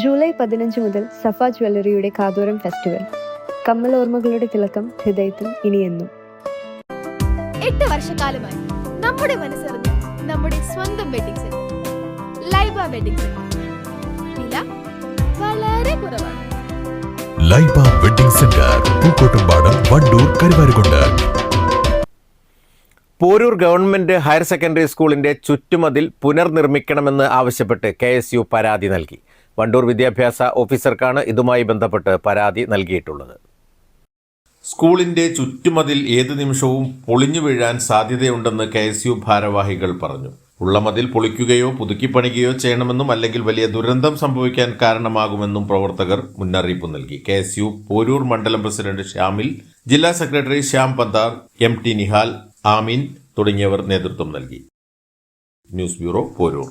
July പതിനഞ്ച് മുതൽ സഫ ജ്വല്ലറിയുടെ കാതോരം ഫെസ്റ്റിവൽ. കമ്മൽ ഓർമ്മകളുടെ തിളക്കം ഹൃദയത്തിൽ ഇനിയെന്നും. എട്ട് വർഷക്കാലമായി നമ്മുടെ മനസ്സറിഞ്ഞ് നമ്മുടെ സ്വന്തം wedding centre Laiba wedding centre വില വളരെ കുറവാണ്. Laiba wedding centre Pookkottumpadam Wandoor Karuvarakundu. Porur government higher secondary സ്കൂളിന്റെ ചുറ്റുമതിൽ പുനർനിർമ്മിക്കണമെന്ന് ആവശ്യപ്പെട്ട് കെ എസ് യു പരാതി നൽകി. വണ്ടൂർ വിദ്യാഭ്യാസ ഓഫീസർക്കാണ് ഇതുമായി ബന്ധപ്പെട്ട് പരാതി നൽകിയിട്ടുള്ളത്. സ്കൂളിന്റെ ചുറ്റുമതിൽ ഏത് നിമിഷവും പൊളിഞ്ഞു വീഴാൻ സാധ്യതയുണ്ടെന്ന് കെ എസ് യു ഭാരവാഹികൾ പറഞ്ഞു. ഉള്ള മതിൽ പൊളിക്കുകയോ പുതുക്കിപ്പണിക്കുകയോ ചെയ്യണമെന്നും അല്ലെങ്കിൽ വലിയ ദുരന്തം സംഭവിക്കാൻ കാരണമാകുമെന്നും പ്രവർത്തകർ മുന്നറിയിപ്പ് നൽകി. കെ എസ് യു പോരൂർ മണ്ഡലം പ്രസിഡന്റ് ശ്യാമിൽ ജില്ലാ secretary Shyam പന്താർ M T Nihal Ameen തുടങ്ങിയവർ നേതൃത്വം നൽകി. News bureau Porur.